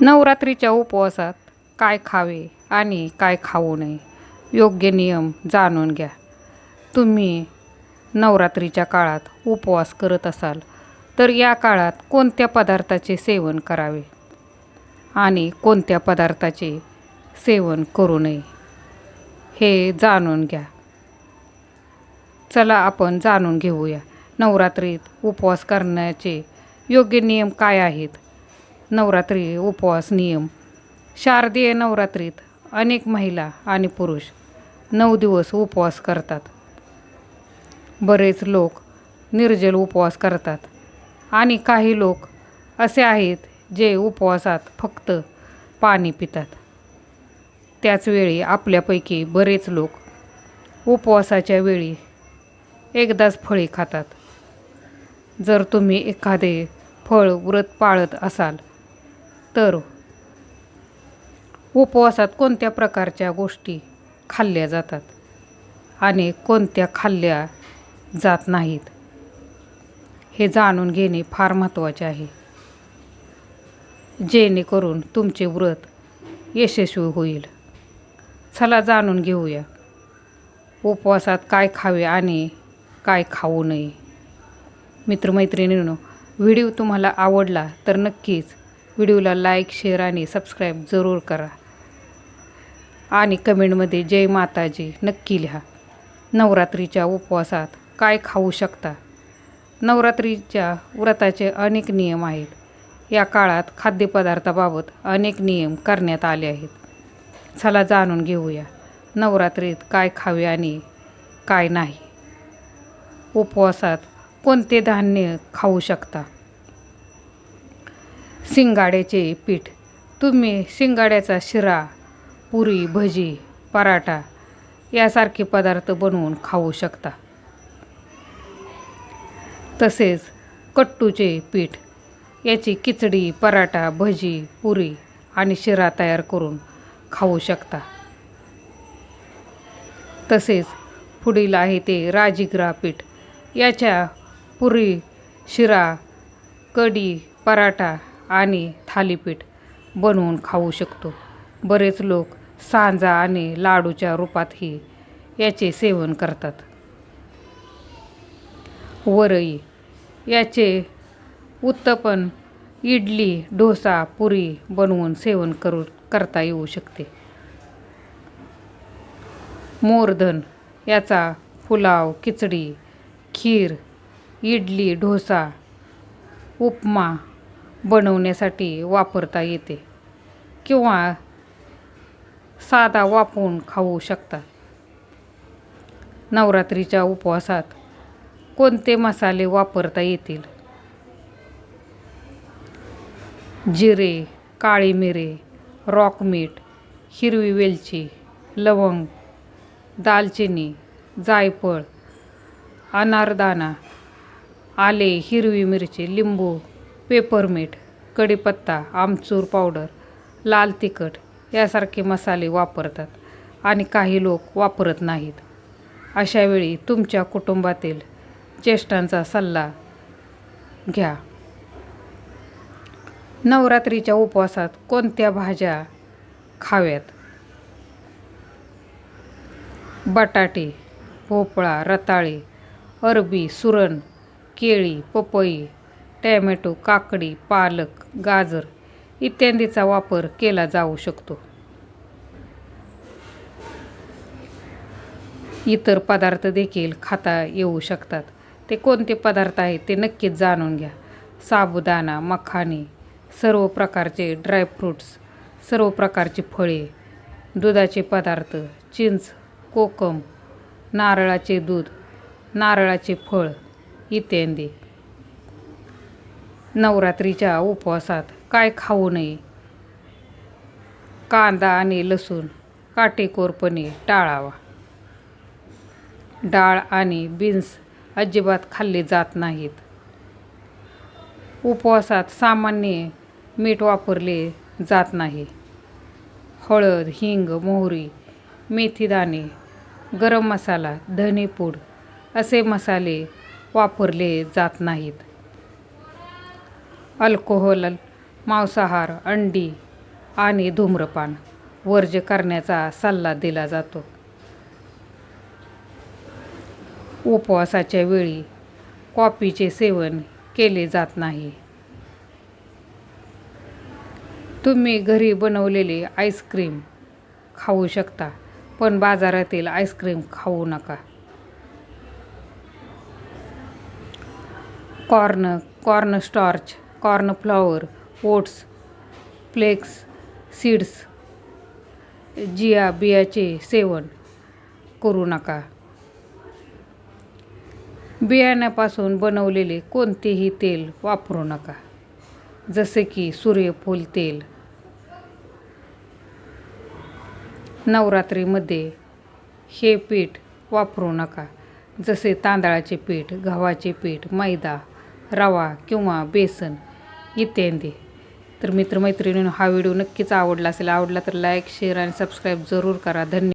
नवरात्रीच्या उपवासात काय खावे आणि काय खाऊ नये योग्य नियम जाणून घ्या. तुम्ही नवरात्रीच्या काळात उपवास करत असाल तर या काळात कोणत्या पदार्थाचे सेवन करावे आणि कोणत्या पदार्थाचे सेवन करू नये हे जाणून घ्या. चला आपण जाणून घेऊया नवरात्रीत उपवास करण्याचे योग्य नियम काय आहेत नवरात्री उपवास नियम. शारदीय नवरात्रीत अनेक महिला आणि पुरुष नऊ दिवस उपवास करतात. बरेच लोक निर्जल उपवास करतात आणि काही लोक असे आहेत जे उपवासात फक्त पाणी पितात. त्याचवेळी आपल्यापैकी बरेच लोक उपवासाच्या वेळी एकदाच फळे खातात. जर तुम्ही एखादे फळ व्रत पाळत असाल तर उपवासात कोणत्या प्रकारच्या गोष्टी खाल्ल्या जातात आणि कोणत्या खाल्ल्या जात नाहीत हे जाणून घेणे फार महत्त्वाचे आहे. जेणेकरून तुमचे व्रत यशस्वी होईल. चला जाणून घेऊया उपवासात काय खावे आणि काय खाऊ नये. मित्रमैत्रिणींनो व्हिडिओ तुम्हाला आवडला तर नक्कीच व्हिडिओला लाईक शेअर आणि सबस्क्राईब जरूर करा. आणि कमेंटमध्ये जय माताजी नक्की लिहा. नवरात्रीच्या उपवासात काय खाऊ शकता? नवरात्रीच्या व्रताचे अनेक नियम आहेत. या काळात खाद्यपदार्थाबाबत अनेक नियम करण्यात आले आहेत. चला जाणून घेऊया नवरात्रीत काय खावे आणि काय नाही. उपवासात कोणते धान्य खाऊ शकता? शिंगाड्याचे पीठ. तुम्ही शिंगाड्याचा शिरा पुरी भजी पराठा यासारखे पदार्थ बनवून खाऊ शकता. तसेच कट्टूचे पीठ. याची खिचडी पराठा भजी पुरी आणि शिरा तयार करून खाऊ शकता. तसेच पुढील आहे ते राजीग्रा पीठ. याच्या पुरी शिरा कढी पराठा आणि थालीपीठ बनवून खाऊ शकतो. बरेच लोक सांजा आणि लाडूच्या रूपातही याचे सेवन करतात. वरई याचे उत्तपन इडली डोसा पुरी बनवून सेवन करू करता येऊ शकते. मोरधन याचा पुलाव खिचडी खीर इडली डोसा उपमा बनवण्यासाठी वापरता येते किंवा साधा वापरून खाऊ शकता. नवरात्रीच्या उपवासात कोणते मसाले वापरता येतील? जिरे काळी मिरे रॉक मीठ हिरवी वेलची लवंग दालचिनी जायफळ अनारदाना आले हिरवी मिरची लिंबू पेपरमीठ कढीपत्ता आमचूर पावडर लाल तिखट यासारखे मसाले वापरतात आणि काही लोक वापरत नाहीत. अशावेळी तुमच्या कुटुंबातील ज्येष्ठांचा सल्ला घ्या. नवरात्रीच्या उपवासात कोणत्या भाज्या खाव्यात? बटाटे भोपळा रताळे अरबी सुरण केळी पपई टॅमॅटो काकडी पालक गाजर इत्यादीचा वापर केला जाऊ शकतो. इतर पदार्थ देखील खाता येऊ शकतात. ते कोणते पदार्थ आहेत ते नक्कीच जाणून घ्या. साबुदाणा मखाने सर्व प्रकारचे ड्रायफ्रूट्स सर्व प्रकारची फळे दुधाचे पदार्थ चिंच कोकम नारळाचे दूध नारळाचे फळ इत्यादी. नवरात्रीच्या उपवासात काय खाऊ नये? कांदा आणि लसूण काटेकोरपणे टाळावा. डाळ आणि बीन्स अजिबात खाल्ले जात नाहीत. उपवासात सामान्य मीठ वापरले जात नाही. हळद हिंग मोहरी मेथीदाणे गरम मसाला धनेपूड असे मसाले वापरले जात नाहीत. अल्कोहोल मांसाहार अंडी आणि धूम्रपान वर्ज करण्याचा सल्ला दिला जातो. उपवासाच्या वेळी कॉफीचे सेवन केले जात नाही. तुम्ही घरी बनवलेले आईस्क्रीम खाऊ शकता पण बाजारातील आईस्क्रीम खाऊ नका. Corn corn starch cornflour oats flakes seeds जिया बियाचे सेवन करू नका. बियाण्यापासून बनवलेले कोणतेही तेल वापरू नका जसे की सूर्यफूल तेल. नवरात्रीमध्ये हे पीठ वापरू नका जसे तांदळाचे पीठ गव्हाचे पीठ मैदा रवा किंवा बेसन इत्यादी तर मित्रमैत्रिणींनो हा व्हिडिओ नक्कीच आवडला असेल आवडला तर लाईक शेअर आणि सबस्क्राईब जरूर करा. धन्यवाद